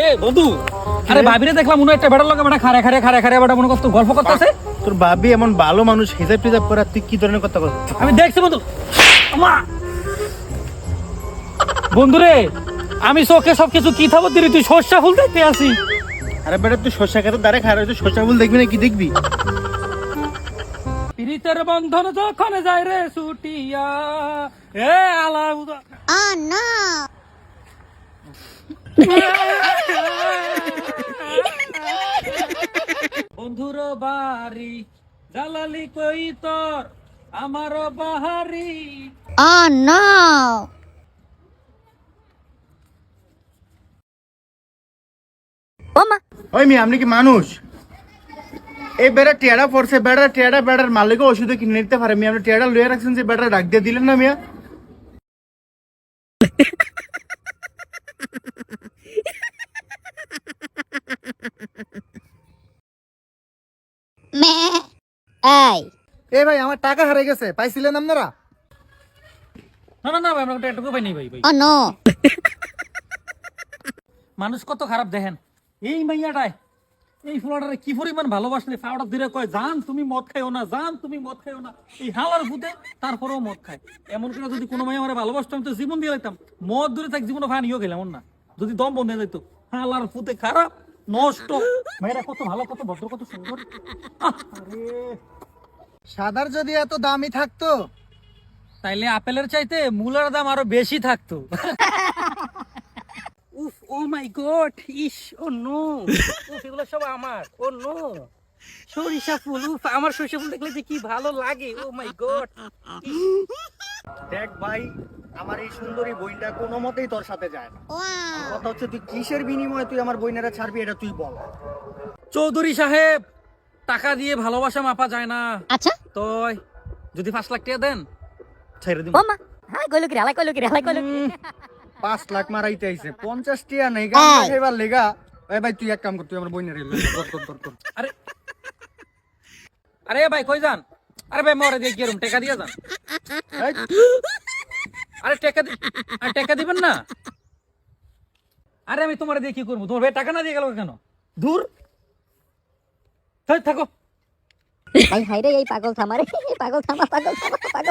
এ বন্ধু আরে ভাবিরে দেখলাম মনে একটা বেটার লগে বেটা খারে খারে খারে খারে বেটা মনে করতো গল্প করতেছে। তোর ভাবি এমন ভালো মানুষ হিসাব করা তুই কি ধরনের কথা বল আমি দেখছি বন্ধু। আমা! বন্ধুরে আমি চোখে সবকিছু কি থাকব দিলি তুই সর্ষা ফুল দেখতে আসি। আরে বেটা তুই শস্য খেতে দাঁড়ে খায় রয়েছে শস্য ফুল দেখবি না কি দেখবি? প্রীতের বন্ধন যখন যায় রে ছুটিয়া এ আলাউদা। Oh no! বন্ধুর বাড়ি। জালালি কই তোর? আমার বাহারি। no! ওমা ওই মি আপনি কি মানুষ? এই বেড়া টেড়া পড়ছে বেড়া টেড়া বেড়ার মালিকও ওষুধে কিনে নিতে পারে। মি আপনি টেড়া লুয়ে রাখছেন যে বেড়া ডাক দিয়ে দিলেন না মিয়া? এই। এ ভাই আমার টাকা হারিয়ে গেছে পাইছিলেন আপনারা? না না না ভাই আমরা এটুকু পাই নাই ভাই ভাই। Oh no. মানুষ কত খারাপ দেখেন। এই মাইয়াটায় এই ফুলাটারে কি পরিমাণ ভালোবাসলে ফাওড়া ধীরে কয় জান তুমি মদ খাইও না জান তুমি মদ খাইও না। এই হালার ভূতে তারপরেও মদ খায়। এমন করে যদি কোনো মাইয়া আমার ভালোবাসতো আমি তো জীবন দিয়ে লাইতাম মদ দূরে থাক জীবনে ফানিও খেলাম না। যদি দম বন্ধ হয়ে যেত হালার ভূতে খারাপ। নষ্ট। মেয়েরা কত ভালো কত ভদ্র কত সুন্দর। আরে। সাদার যদি এত দামি থাকতো তাইলে আপেলের চাইতে মূলার দাম আরও বেশি থাকতো। উফ ও মাই গড ইস ও নো। উফ এগুলো সব আমার ও নো। সরিষা ফুল উফ আমার সরিষা ফুল দেখলে যে কি ভালো লাগে ও মাই গড। দেখ ভাই আমার এই সুন্দরী বইটা কোনো মতেই তোর সাথে যায় না। কথা হচ্ছে তুই কিসের বিনিময়ে তুই আমার বইনেরা ছাড়বি এটা তুই বল। চৌধুরী সাহেব টাকা দিয়ে ভালোবাসা মাপা যায় না। আচ্ছা। তো যদি পাঁচ লাখ টাকা দেন ছেড়ে দিব। ওমা হাই কইলো কি হালাই কইলো কি হালাই কইলো কি পাঁচ লাখ মারাইতে আইছে পঞ্চাশ টিয়া নেই গান এই। খাইবার লেগা। এই ভাই তুই এক কাম কর তুই আমার বইনের আরে আরে ভাই কই যান? আরে ভাই মরে দিয়ে গেরুম টাকা দিয়ে যান? আরে টাকা আরে টাকা দিবেন না? আরে আমি তোমার দিয়ে কি করব? তোমার ভাই টাকা না দিয়ে গেল কেন? দূর। থাকো হাই হাই রে, এই পাগল থামারে পাগল থামা পাগল থামা, পাগল।